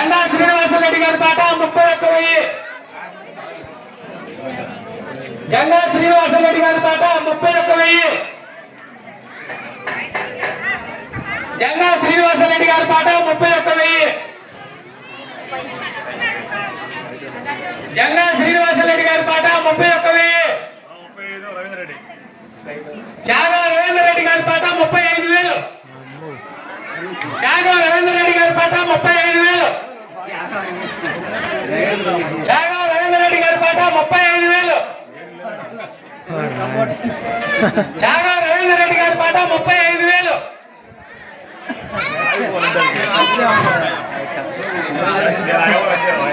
గంగా శ్రీనివాసరెడ్డి గారి పాట ముప్పై ఒక్క వెయ్యి. గంగా శ్రీనివాసరెడ్డి గారి పాట ముప్పై ఒక్క వెయ్యి. గంగా శ్రీనివాసరెడ్డి గారి పాట ముప్పై ఒక్క వెయ్యి. గంగా శ్రీనివాసరెడ్డి గారి పాట ముప్పై ఒక్క వెయ్యి. చాగా రవీంద్ర రెడ్డి గారి పాట ముప్పై ఐదు వేలు. చాగా రవీంద్ర రెడ్డి గారి పాట ముప్పై ఐదు రవీంద్ర రెడ్డి గారి పాట ముప్పై ఐదు వేలు చాగా రవీంద్ర రెడ్డి గారి పాట ముప్పై ఐదు వేలు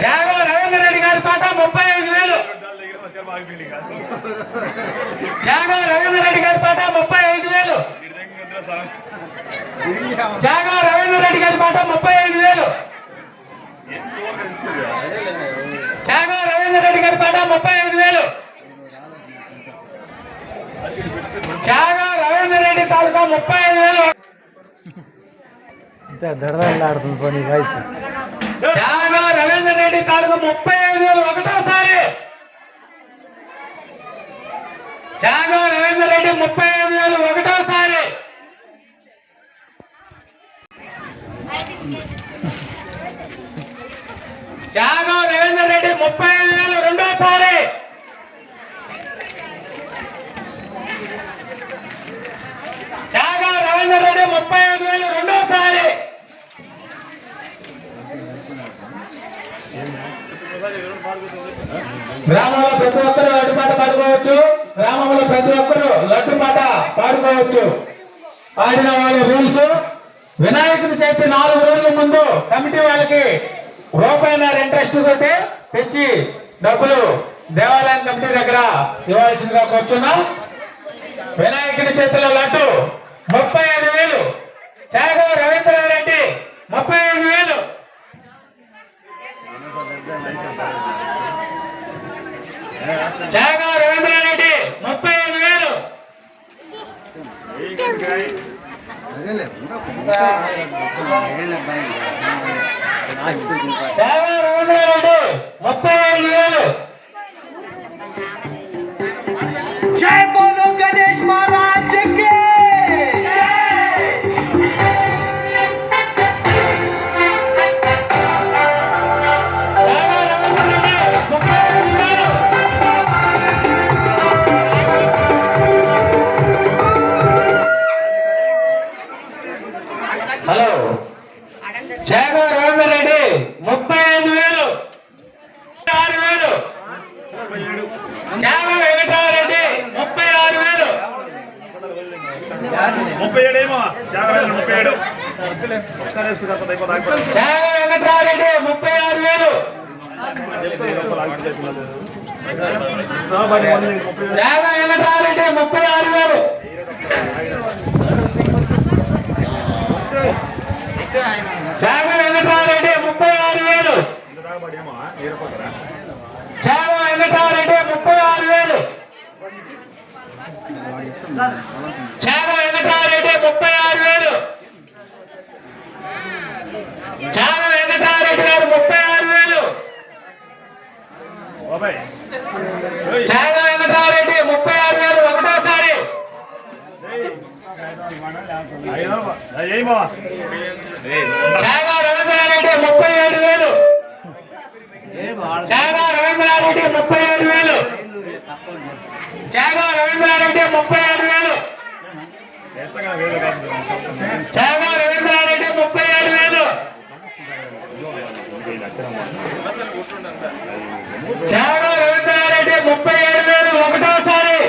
చాగా రవీంద్ర రెడ్డి గారి పాట ముప్పై ఐదు వేలు చాగా రవీంద్ర రెడ్డి గారి పాట ముప్పై ఐదు వేలు చాగా రవీంద్ర రెడ్డి గారి పాట ముప్పై ఐదు వేలు. చాగా రవీంద్ర రెడ్డి గారి పాట ముప్పై ఐదు వేలు. చాగా రవీంద్ర రెడ్డి తాలూకా ముప్పై ఐదు వేలు. దడదలాడుతుంది పోనీ వయసు. చాగా రవీంద్ర రెడ్డి తాలూకా ముప్పై ఐదు వేలు ఒకటోసారి. చాగా రవీంద్ర రెడ్డి ముప్పై ఐదు వేలు ఒకటోసారి. చాగా రవీందర్ రెడ్డి ముప్పై ఐదు వేలు రెండోసారి. చాగా రవీందర్ రెడ్డి ముప్పై ఐదు వేలు రెండోసారి. గ్రామంలో ప్రతి ఒక్కరు లడ్డుపాట పడుకోవచ్చు పాడుకోవచ్చు. గ్రామంలో ప్రతి ఒక్కరు లడ్డు పాట పాడుకోవచ్చు. పాడిన వాళ్ళ రూల్స్. వినాయకుని చేతి నాలుగు రోజుల ముందు కమిటీ వాళ్ళకి రూపాయిన్నర ఇంట్రెస్ట్ తోటి తెచ్చి డబ్బులు దేవాలయం కమిటీ దగ్గర ఇవ్వాల్సిందిగా కూర్చున్నాం వినాయకుడి చేతిలో లడ్డు ముప్పై ఐదు వేలు శాగవ రవీంద్రారెడ్డి ముప్పై ఐదు వేలు శాగవ రవీంద్రారెడ్డి ముప్పై ఐదు వేలు శాగవ ముప్పై ఐదు వేలు. ఒకసారి ముప్పై ఆరు వేలు శాగవ వెంకటరామరెడ్డి ముప్పై ఆరు వేలు ముప్పై ఆరు వేలు శాగవ వెంకటరామరెడ్డి ముప్పై ఆరు వేలు ముప్పై ఆరు వేలు. శాగవ వెంకటరామరెడ్డి గారు ముప్పై ఆరు వేలు. శాగవ వెంకటరామరెడ్డి ముప్పై ఆరు వేలు ఒకటోసారి. శాగవ రవీంద్రారెడ్డి ముప్పై ఏడు వేలు. శాగవ రవీంద్రారెడ్డి ముప్పై ఏడు వేలు. శాగవ రవీంద్రారెడ్డి ముప్పై ఏడు వేలు. శాగవ రవీంద్రారెడ్డి ముప్పై ఏడు వేలు శాగవ రవీంద్రారెడ్డి ముప్పై ఏడు వేలు ఒకటోసారి.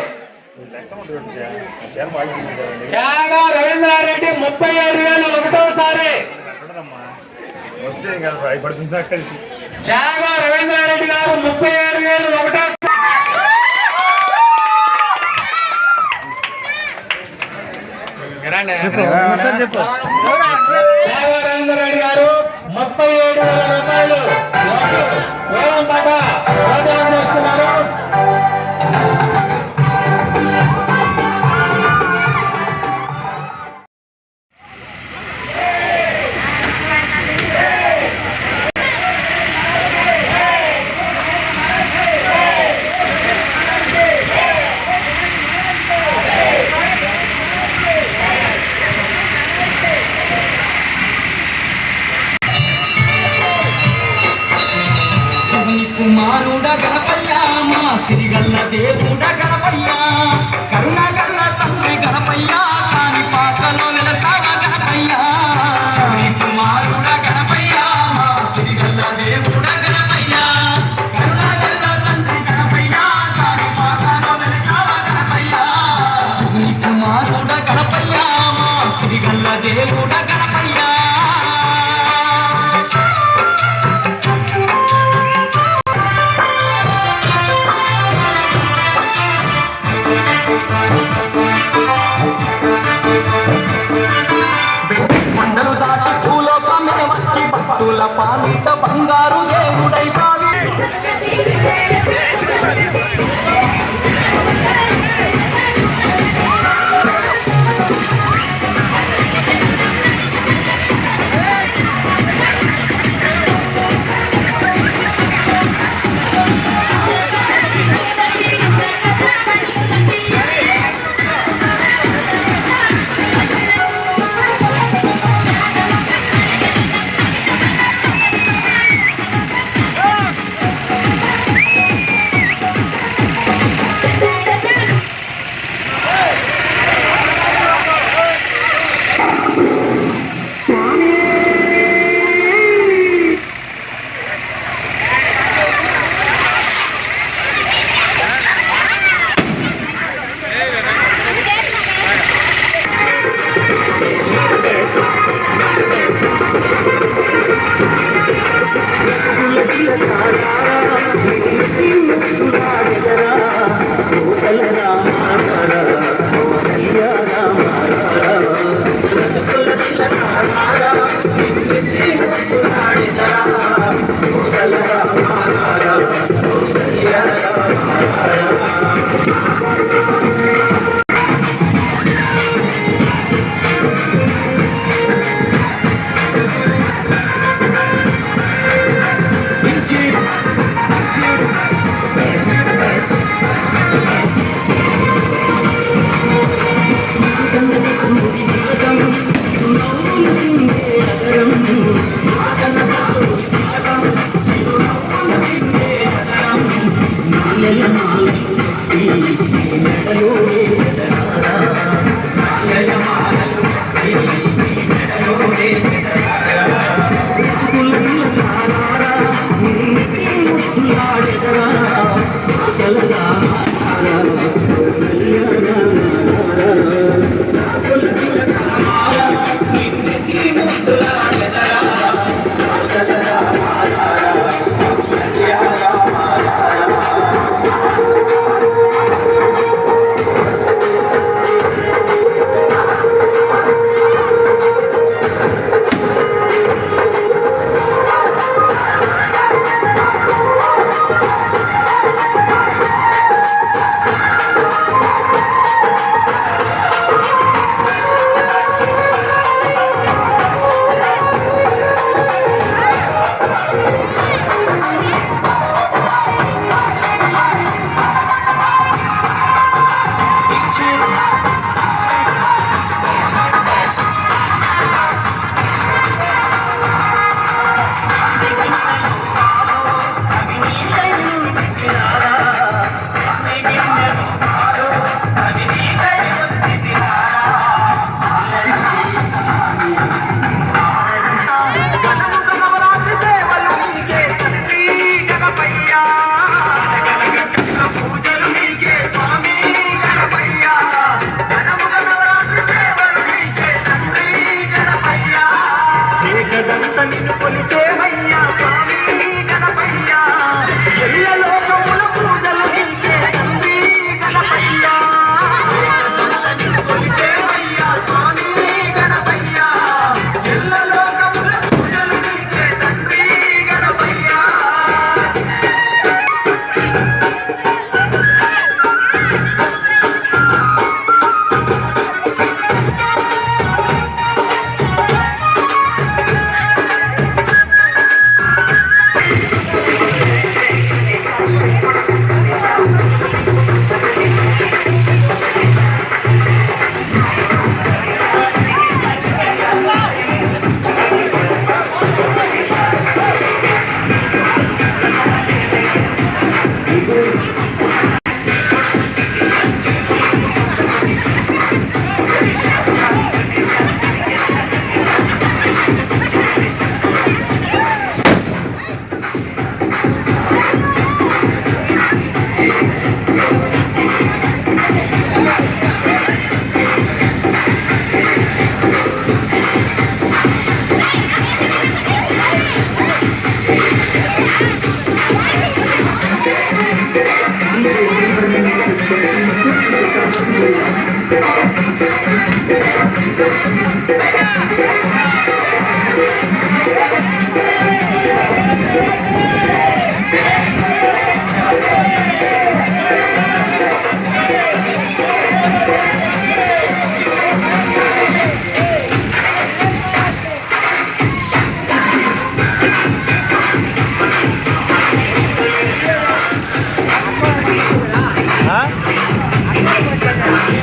శాగవ రవీంద్రారెడ్డి ముప్పై ఏడు వేలు ఒకటోసారి. శాగవ రవీంద్రారెడ్డి గారు ముప్పై ఏడు వేలు ఒకటో చెప్పు. ముప్పై ఏడు వేల రూపాయలు. కుమారుడ గణపయ్య మా సిరిగల్ల దేవుడ గణపయ్య. కరుణ గల్ల తండ్రి గణపయ్య కాని పాటలో వెలసావ గణపయ్య. కుమారుడ గణపయ్య మా సిరిగల్ల దేవుడ గణపయ్య. కరుణ గల్ల తండ్రి గణపయ్య కాని పాటలో వెలసావ గణపయ్య. కుమారుడ గణపయ్య మా సిరిగల్ల దేవుడ থাকবে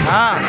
な。